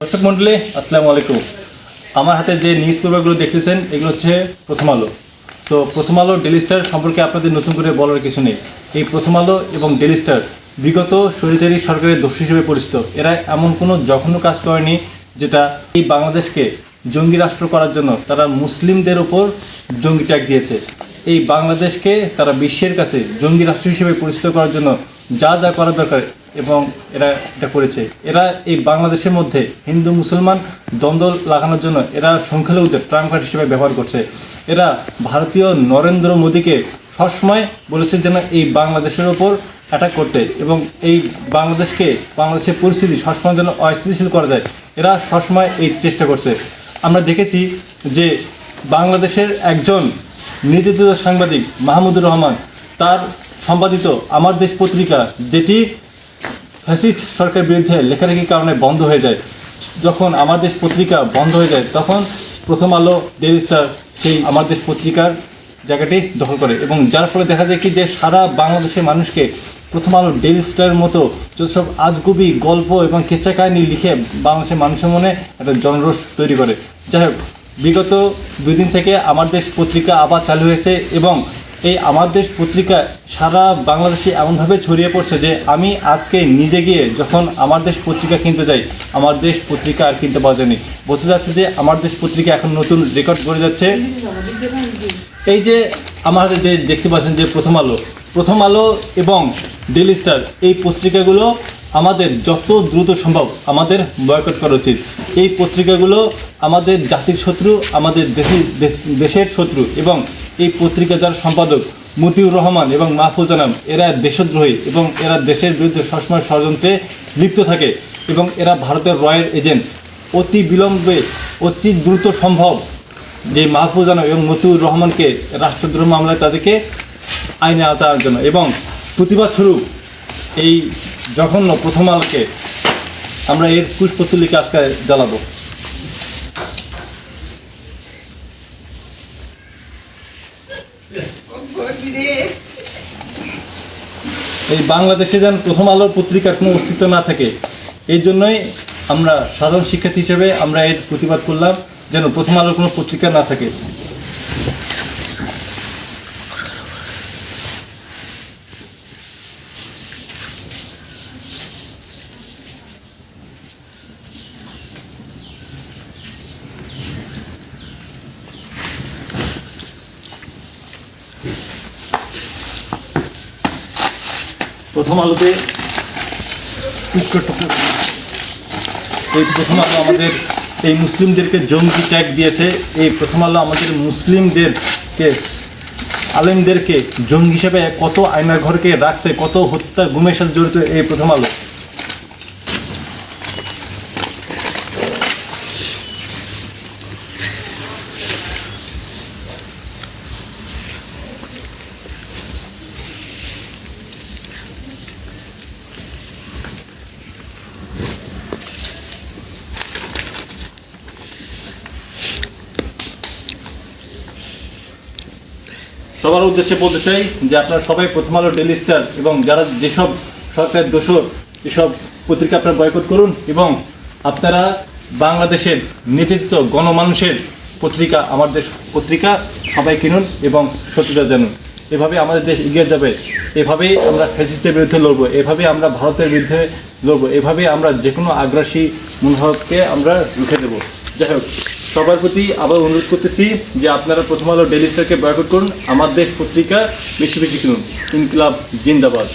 দর্শক মন্ডলী, আসসালামু আলাইকুম। আমার হাতে যে নিউজ পেপারগুলো দেখতেছেন, এগুলো হচ্ছে প্রথম আলো। তো প্রথম আলো ডেলি স্টার সম্পর্কে আপনাদের নতুন করে বলার কিছু নেই। এই প্রথম আলো এবং ডেলি স্টার বিগত স্বৈরাচারী সরকারের দোষী হিসেবে পরিচিত। এরা এমন কোনো জঘন্য কাজ করেনি যেটা এই বাংলাদেশকে জঙ্গি রাষ্ট্র করার জন্য তারা মুসলিমদের ওপর জঙ্গি ট্যাগ দিয়েছে। এই বাংলাদেশকে তারা বিশ্বের কাছে জঙ্গি রাষ্ট্র হিসেবে পরিচিত করার জন্য যা যা করা দরকার এবং এরা এটা করেছে। এরা এই বাংলাদেশের মধ্যে হিন্দু, মুসলমান দ্বন্দ্ব লাগানোর জন্য এরা সংখ্যালঘুদের ট্রাম্পকার্ড হিসেবে ব্যবহার করছে। এরা ভারতীয় নরেন্দ্র মোদীকে সবসময় বলেছে যেন এই বাংলাদেশের ওপর অ্যাটাক করতে এবং এই বাংলাদেশকে, বাংলাদেশের পরিস্থিতি সবসময় যেন অস্থিতিশীল করা যায়। এরা সবসময় এই চেষ্টা করছে। আমরা দেখেছি যে বাংলাদেশের একজন নির্যাতিত সাংবাদিক মাহমুদুর রহমান, তার সম্পাদিত আমার দেশ পত্রিকা, যেটি ফ্যাসিস্ট সরকারের বিরুদ্ধে লেখালেখির কারণে বন্ধ হয়ে যায়। যখন আমার দেশ পত্রিকা বন্ধ হয়ে যায়, তখন প্রথম আলো ডেলি স্টার সেই আমার দেশ পত্রিকার জায়গাটি দখল করে এবং যার ফলে দেখা যায় কি যে সারা বাংলাদেশের মানুষকে প্রথম আলো ডেলি স্টারের মতো যেসব আজগুবি গল্প এবং কেচ্চা কাহিনী লিখে বাংলাদেশের মানুষের মনে একটা জনরোষ তৈরি করে। যাই হোক, বিগত দুই দিন থেকে আমার দেশ পত্রিকা আবার চালু হয়েছে এবং এই আমার দেশ পত্রিকা সারা বাংলাদেশে এমনভাবে ছড়িয়ে পড়ছে যে আমি আজকে নিজে গিয়ে যখন আমার দেশ পত্রিকা কিনতে যাই, আমার দেশ পত্রিকা আর কিনতে পাওয়া যায়নি। বোঝা যাচ্ছে যে আমার দেশ পত্রিকা এখন নতুন রেকর্ড গড়ে যাচ্ছে। এই যে আমাদের দেখতে পাচ্ছেন যে প্রথম আলো প্রথম আলো এবং ডেলি স্টার এই পত্রিকাগুলো আমাদের যত দ্রুত সম্ভব আমাদের বয়কট করা উচিত। এই পত্রিকাগুলো আমাদের জাতির শত্রু, আমাদের দেশের দেশ- দেশের শত্রু এবং এই পত্রিকা যার সম্পাদক মতিউর রহমান এবং মাহফুজ আনাম, এরা দেশদ্রোহী এবং এরা দেশের বিরুদ্ধে সবসময় ষড়যন্ত্রে লিপ্ত থাকে এবং এরা ভারতের রয়ের এজেন্ট। অতি বিলম্বে, অতি দ্রুত সম্ভব যে মাহফুজ আনাম এবং মতিউর রহমানকে রাষ্ট্রদ্রোহ মামলায় তাদেরকে আইনে আওতা আনার জন্য এবং প্রতিবাদ স্বরূপ এই জঘন্য প্রথম আলোকে আমরা এর পুষ্পতুলিকে আজকে জ্বালাবো। এই বাংলাদেশে যেন প্রথম আলোর পত্রিকার কোনো অস্তিত্ব না থাকে, এই জন্যই আমরা সাধারণ শিক্ষার্থী হিসেবে আমরা এর প্রতিবাদ করলাম, যেন প্রথম আলোর কোনো পত্রিকা না থাকে। প্রথম আলোতে টুকরো টুকরো এই প্রথম আলো আমাদের, এই মুসলিমদেরকে জঙ্গি ট্যাগ দিয়েছে। এই প্রথম আলো আমাদের মুসলিমদেরকে, আলেমদেরকে জঙ্গি হিসেবে কত আয়না ঘরকে রাখছে, কত হত্যা গুমের সাথে জড়িত এই প্রথম আলো। সবার উদ্দেশ্যে বলতে চাই যে আপনারা সবাই প্রথম আলো ডেলি স্টার এবং যারা যেসব সরকারের দোষর, এসব পত্রিকা আপনারা বয়কট করুন এবং আপনারা বাংলাদেশের নির্যাতিত গণমানুষের পত্রিকা, আমার দেশ পত্রিকা সবাই কিনুন এবং সত্যতা জানুন। এভাবে আমাদের দেশ এগিয়ে যাবে। এভাবেই আমরা ফ্যাসিস্টের বিরুদ্ধে লড়বো। এভাবেই আমরা ভারতের বিরুদ্ধে লড়বো। এভাবেই আমরা যে কোনো আগ্রাসী মনোভাবকে আমরা রুখে দেবো। যাই হোক, সবার প্রতি আবার অনুরোধ করতেছি যে আপনারা প্রথম আলো ডেলি স্টারকে বয়কট করুন। আমার দেশ পত্রিকা বেশি বেশি কিনুন। ইনকিলাব জিন্দাবাদ।